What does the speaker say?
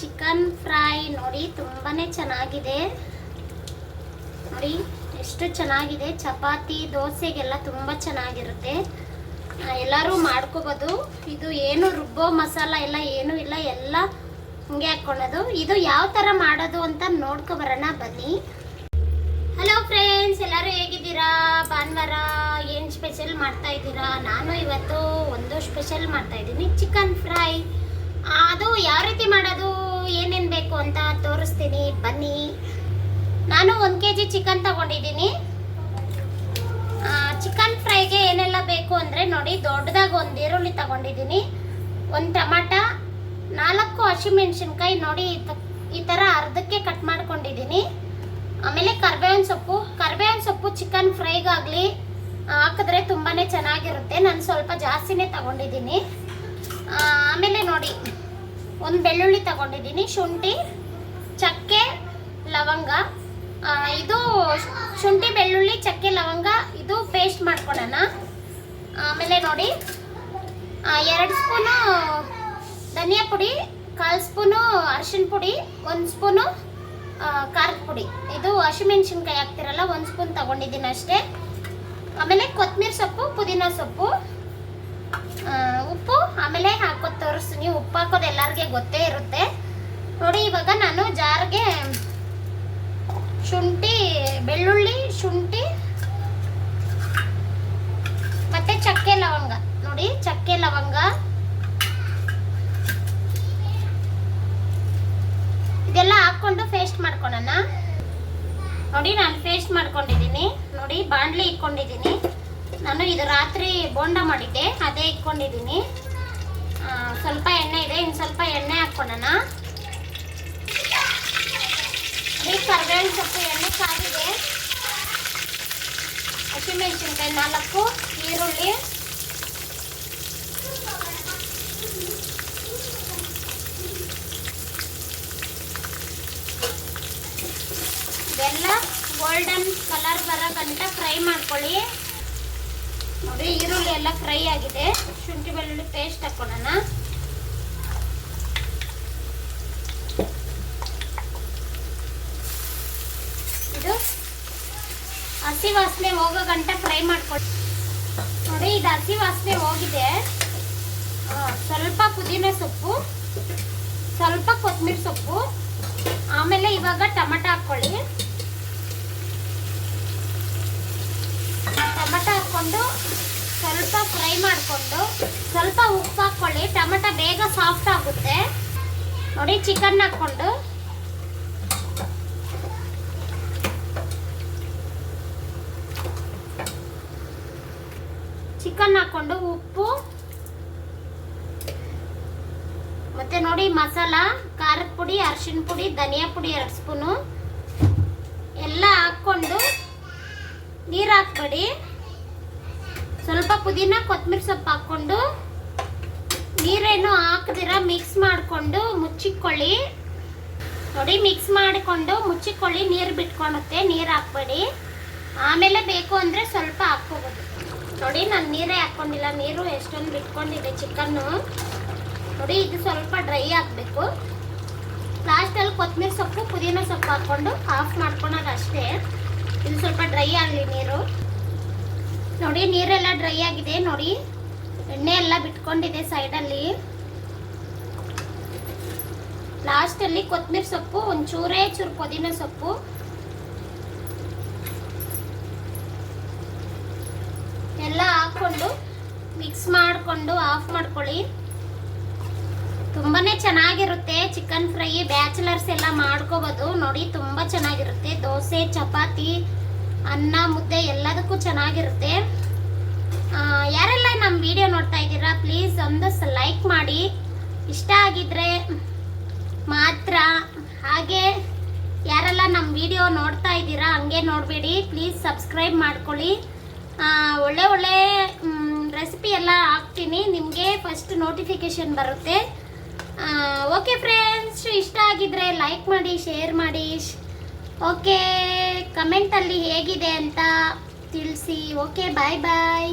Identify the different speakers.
Speaker 1: Chicken fry ನೋಡಿ ತುಂಬಾನೇ ಚೆನ್ನಾಗಿದೆ. ನೋಡಿ ಎಷ್ಟು ಚೆನ್ನಾಗಿದೆ. ಚಪಾತಿ, ದೋಸೆಗೆಲ್ಲ ತುಂಬ ಚೆನ್ನಾಗಿರುತ್ತೆ. ಎಲ್ಲರೂ ಮಾಡ್ಕೋಬೋದು. ಇದು ಏನು ರುಬ್ಬೋ ಮಸಾಲ ಎಲ್ಲ ಏನೂ ಇಲ್ಲ, ಎಲ್ಲ ಹಿಂಗೆ ಹಾಕ್ಕೊಳ್ಳೋದು. ಇದು ಯಾವ ಥರ ಮಾಡೋದು ಅಂತ ನೋಡ್ಕೊ ಬರೋಣ, ಬನ್ನಿ. ಹಲೋ ಫ್ರೆಂಡ್ಸ್ ಎಲ್ಲರೂ ಹೇಗಿದ್ದೀರಾ? ಭಾನುವಾರ ಏನು ಸ್ಪೆಷಲ್ ಮಾಡ್ತಾ ಇದ್ದೀರಾ? ನಾನು ಇವತ್ತು ಒಂದು ಸ್ಪೆಷಲ್ ಮಾಡ್ತಾ ಇದ್ದೀನಿ ಚಿಕನ್ ಫ್ರೈ ಅದು ಯಾವ ರೀತಿ ಮಾಡೋದು? ಬನ್ನಿ. ನಾನು ಒಂದು ಕೆ ಜಿ ಚಿಕನ್ ತಗೊಂಡಿದ್ದೀನಿ ಚಿಕನ್ ಫ್ರೈಗೆ ಏನೆಲ್ಲ ಬೇಕು ಅಂದರೆ ನೋಡಿ, ದೊಡ್ಡದಾಗಿ ಒಂದು ಈರುಳ್ಳಿ ತಗೊಂಡಿದ್ದೀನಿ. ಒಂದು ಟಮಾಟ, ನಾಲ್ಕು ಹಸಿಮೆಣ್ಸಿನ್ಕಾಯಿ ನೋಡಿ, ಈ ಥರ ಅರ್ಧಕ್ಕೆ ಕಟ್ ಮಾಡ್ಕೊಂಡಿದ್ದೀನಿ. ಆಮೇಲೆ ಕರ್ಬೇವಿನ ಸೊಪ್ಪು. ಕರ್ಬೇವಿನ ಸೊಪ್ಪು ಚಿಕನ್ ಫ್ರೈಗಾಗಲಿ ಹಾಕಿದ್ರೆ ತುಂಬಾ ಚೆನ್ನಾಗಿರುತ್ತೆ. ನಾನು ಸ್ವಲ್ಪ ಜಾಸ್ತಿನೇ ತಗೊಂಡಿದ್ದೀನಿ. ಆಮೇಲೆ ನೋಡಿ, ಒಂದು ಬೆಳ್ಳುಳ್ಳಿ ತಗೊಂಡಿದ್ದೀನಿ. ಶುಂಠಿ ಲವಂಗ. ಇದು ಶುಂಠಿ, ಬೆಳ್ಳುಳ್ಳಿ, ಚಕ್ಕೆ, ಲವಂಗ. ಇದು ಪೇಸ್ಟ್ ಮಾಡ್ಕೊಳ್ಳೋಣ ಆಮೇಲೆ ನೋಡಿ. ಎರಡು ಸ್ಪೂನು ಧನಿಯಾ ಪುಡಿ, ಕಾಲು ಸ್ಪೂನು ಅರಿಶಿನ ಪುಡಿ, ಒಂದು ಸ್ಪೂನು ಖಾರದ ಪುಡಿ. ಇದು ಹಸಿಮೆಣ್ಸಿನ್ಕಾಯಿ ಹಾಕ್ತಿರಲ್ಲ, ಒಂದು ಸ್ಪೂನ್ ತಗೊಂಡಿದ್ದೀನಿ ಅಷ್ಟೇ. ಆಮೇಲೆ ಕೊತ್ತಂಬರಿ ಸೊಪ್ಪು, ಪುದೀನ ಸೊಪ್ಪು ಉಪ್ಪು. ಆಮೇಲೆ ಹಾಕೋದು ತೋರಿಸ್ತೀನಿ. ಉಪ್ಪು ಹಾಕೋದು ಎಲ್ಲರಿಗೆ ಗೊತ್ತೇ ಇರುತ್ತೆ. ನೋಡಿ, ಇವಾಗ ನಾನು ಜಾರ್ಗೆ ಶುಂಠಿ, ಬೆಳ್ಳುಳ್ಳಿ, ಶುಂಠಿ, ಮತ್ತೆ ಚಕ್ಕೆ ಲವಂಗ. ನೋಡಿ, ಚಕ್ಕೆ ಲವಂಗ. ಇದೆಲ್ಲ ಹಾಕೊಂಡು ಪೇಸ್ಟ್ ಮಾಡ್ಕೊಳ್ಳೋಣ. ನೋಡಿ, ನಾನು ಪೇಸ್ಟ್ ಮಾಡ್ಕೊಂಡಿದ್ದೀನಿ. ನೋಡಿ, ಬಾಣಲಿ ಇಟ್ಕೊಂಡಿದ್ದೀನಿ. ನಾನು ಇದು ರಾತ್ರಿ ಬೋಂಡ ಮಾಡಿದ್ದೆ, ಅದೇ ಇಟ್ಕೊಂಡಿದ್ದೀನಿ. ಸ್ವಲ್ಪ ಎಣ್ಣೆ ಇದೆ, ಇನ್ನು ಸ್ವಲ್ಪ ಎಣ್ಣೆ ಹಾಕ್ಕೊಳ್ಳೋಣ. ಈ ಕರ್ಬೇವಿನ ಸೊಪ್ಪು ಎಣ್ಣೆ ಕಾದಿದೆ ಹಸಿಮೆಣಸಿನ್ಕಾಯಿ ನಾಲ್ಕು, ಈರುಳ್ಳಿ. ಎಲ್ಲ ಗೋಲ್ಡನ್ ಕಲರ್ ಬರೋ ಫ್ರೈ ಮಾಡ್ಕೊಳ್ಳಿ. ನೋಡಿ ಈರುಳ್ಳಿ ಎಲ್ಲ ಫ್ರೈ ಆಗಿದೆ. ಶುಂಠಿ ಬೆಳ್ಳುಳ್ಳಿ ಪೇಸ್ಟ್ ಹಾಕೊಳ್ಳೋಣ. ಇದು? ಹಸಿ ವಾಸನೆ ಹೋಗೋ ಗಂಟ ಫ್ರೈ ಮಾಡ್ಕೊಳ್ಳಿ ನೋಡಿ, ಇದು ಹಸಿ ವಾಸನೆ ಹೋಗಿದೆ. ಸ್ವಲ್ಪ ಪುದೀನ ಸೊಪ್ಪು, ಸ್ವಲ್ಪ ಕೊತ್ತಂಬರಿ ಸೊಪ್ಪು, ಆಮೇಲೆ ಇವಾಗ ಟೊಮಟ ಹಾಕ್ಕೊಳ್ಳಿ ಟೊಮಟ ಹಾಕ್ಕೊಂಡು ಸ್ವಲ್ಪ ಫ್ರೈ ಮಾಡಿಕೊಂಡು ಸ್ವಲ್ಪ ಉಪ್ಪು ಹಾಕ್ಕೊಳ್ಳಿ ಟೊಮಟ ಬೇಗ ಸಾಫ್ಟ್ ಆಗುತ್ತೆ. ನೋಡಿ ಚಿಕನ್ ಹಾಕ್ಕೊಂಡು. ಚಿಕನ್ ಹಾಕ್ಕೊಂಡು ಉಪ್ಪು. ಮತ್ತೆ ನೋಡಿ ಮಸಾಲ, ಖಾರದ ಪುಡಿ, ಅರಿಶಿನ ಪುಡಿ, ಧನಿಯಾ ಪುಡಿ ಎರಡು ಸ್ಪೂನು. ಎಲ್ಲ ಹಾಕ್ಕೊಂಡು ನೀರು ಹಾಕ್ಬೇಡಿ. ಸ್ವಲ್ಪ ಪುದೀನ, ಕೊತ್ತಂಬರಿ ಸೊಪ್ಪು ಹಾಕ್ಕೊಂಡು ನೀರೇನು ಹಾಕದಿರ ಮಿಕ್ಸ್ ಮಾಡಿಕೊಂಡು ಮುಚ್ಚಿಕೊಳ್ಳಿ. ನೋಡಿ ಮಿಕ್ಸ್ ಮಾಡಿಕೊಂಡು ಮುಚ್ಚಿಕೊಳ್ಳಿ, ನೀರು ಬಿಟ್ಕೊಳುತ್ತೆ, ನೀರು ಹಾಕ್ಬೇಡಿ. ಆಮೇಲೆ ಬೇಕು ಅಂದರೆ ಸ್ವಲ್ಪ ಹಾಕ್ಕೋಬೋದು. ನೋಡಿ, ನಾನು ನೀರೇ ಹಾಕ್ಕೊಂಡಿಲ್ಲ ನೀರು ಎಷ್ಟೊಂದು ಬಿಟ್ಕೊಂಡಿದೆ ಚಿಕನ್ನು. ನೋಡಿ, ಇದು ಸ್ವಲ್ಪ ಡ್ರೈ ಆಗಬೇಕು. ಲಾಸ್ಟಲ್ಲಿ ಕೊತ್ತಂಬರಿ ಸೊಪ್ಪು, ಪುದೀನ ಸೊಪ್ಪು ಹಾಕ್ಕೊಂಡು ಆಫ್ ಮಾಡ್ಕೊಳೋದು ಅಷ್ಟೇ. ಇದು ಸ್ವಲ್ಪ ಡ್ರೈ ಆಗಲಿ ನೀರು. ನೋಡಿ, ನೀರೆಲ್ಲ ಡ್ರೈ ಆಗಿದೆ. ನೋಡಿ, ಎಣ್ಣೆ ಎಲ್ಲ ಬಿಟ್ಕೊಂಡಿದೆ ಸೈಡಲ್ಲಿ ಲಾಸ್ಟಲ್ಲಿ ಕೊತ್ತಂಬರಿ ಸೊಪ್ಪು ಒಂದು ಚೂರೇ ಚೂರು ಪುದೀನ ಸೊಪ್ಪು ಎಲ್ಲ ಹಾಕ್ಕೊಂಡು ಮಿಕ್ಸ್ ಮಾಡಿಕೊಂಡು ಆಫ್ ಮಾಡ್ಕೊಳ್ಳಿ. ತುಂಬಾ ಚೆನ್ನಾಗಿರುತ್ತೆ ಚಿಕನ್ ಫ್ರೈ ಬ್ಯಾಚುಲರ್ಸ್ ಎಲ್ಲ ಮಾಡ್ಕೋಬೋದು. ನೋಡಿ ತುಂಬ ಚೆನ್ನಾಗಿರುತ್ತೆ. ದೋಸೆ, ಚಪಾತಿ, ಅನ್ನ, ಮುದ್ದೆ ಎಲ್ಲದಕ್ಕೂ ಚೆನ್ನಾಗಿರುತ್ತೆ. ಯಾರೆಲ್ಲ ನಮ್ಮ ವಿಡಿಯೋ ನೋಡ್ತಾ ಇದ್ದೀರಾ ಪ್ಲೀಸ್ ಒಂದು ಲೈಕ್ ಮಾಡಿ. ಇಷ್ಟ ಆಗಿದ್ರೆ ಮಾತ್ರ. ಹಾಗೆ ಯಾರೆಲ್ಲ ನಮ್ಮ ವಿಡಿಯೋ ನೋಡ್ತಾ ಇದ್ದೀರಾ, ಹಂಗೆ ನೋಡಬೇಡಿ. ಪ್ಲೀಸ್ ಸಬ್ಸ್ಕ್ರೈಬ್ ಮಾಡ್ಕೊಳ್ಳಿ. ಒಳ್ಳೆ ಒಳ್ಳೆ ರೆಸಿಪಿ ಎಲ್ಲ ಹಾಕ್ತೀನಿ. ನಿಮಗೆ ಫಸ್ಟ್ ನೋಟಿಫಿಕೇಶನ್ ಬರುತ್ತೆ. ಓಕೆ ಫ್ರೆಂಡ್ಸ್ ಇಷ್ಟ ಆಗಿದ್ರೆ ಲೈಕ್ ಮಾಡಿ ಶೇರ್ ಮಾಡಿ. ಓಕೆ ಕಮೆಂಟಲ್ಲಿ ಹೇಗಿದೆ ಅಂತ ತಿಳಿಸಿ. ಓಕೆ ಬಾಯ್ ಬಾಯ್